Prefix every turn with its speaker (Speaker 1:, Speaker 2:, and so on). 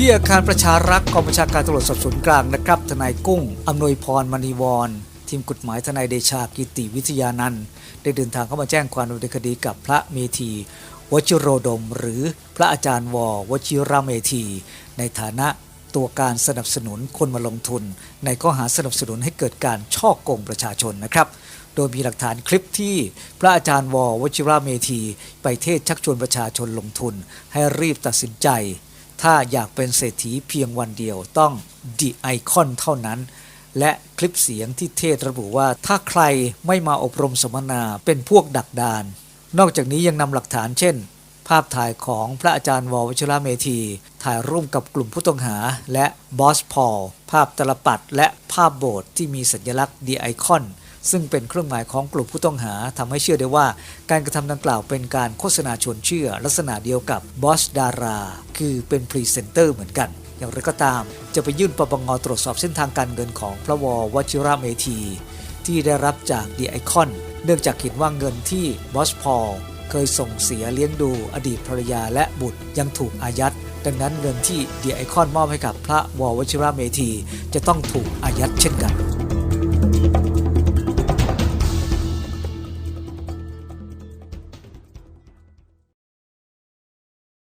Speaker 1: ที่อาคารประชารักษ์กองบัญชาการตำรวจสอบสวนกลางนะครับ ทนายกุ้งอำนวยพรมณีวร ทีมกฎหมายทนายเดชากิติวิทยานันท์ได้เดินทางเข้ามาแจ้งความดำเนินคดีกับพระเมธีวชิโรดม หรือพระอาจารย์ววชิระเมธี ในฐานะตัวการสนับสนุนคนมาลงทุน ในข้อหาสนับสนุนให้เกิดการช่อโกงประชาชนนะครับ โดยมีหลักฐานคลิปที่พระอาจารย์ววชิระเมธี ไปเทศชักชวนประชาชนลงทุน ให้รีบตัดสินใจ ถ้าอยากเป็นเศรษฐีเพียงวันเดียวต้องดิไอคอนเท่านั้น และคลิปเสียงที่เทศระบุว่า ถ้าใครไม่มาอบรมสัมมนาเป็นพวกดักดาน นอกจากนี้ยังนำหลักฐานเช่น ภาพถ่ายของพระอาจารย์ววชิระเมธี ถ่ายร่วมกับกลุ่มผู้ต้องหา และบอสพอลภาพตลปัดและภาพโบสถ์ที่มีสัญลักษณ์ดีไอคอน ซึ่งเป็นเครื่องหมายของกลุ่มผู้ต้องหาทำให้เชื่อได้ว่า การกระทำดังกล่าวเป็นการโฆษณาชวนเชื่อ ลักษณะเดียวกับบอสดารา คือเป็นพรีเซนเตอร์เหมือนกัน อย่างไรก็ตาม จะไปยื่นปปงตรวจสอบเส้นทางการเงินของพระววชิระเมธี ที่ได้รับจากดีไอคอนเนื่องจากเห็นว่าเงินที่บอสพอลเคยส่งเสียเลี้ยงดูอดีตภรรยาและบุตรยังถูกอายัด ดังนั้นเงินที่ดีไอคอนมอบให้กับพระววชิระเมธี จะต้องถูกอายัดเช่นกัน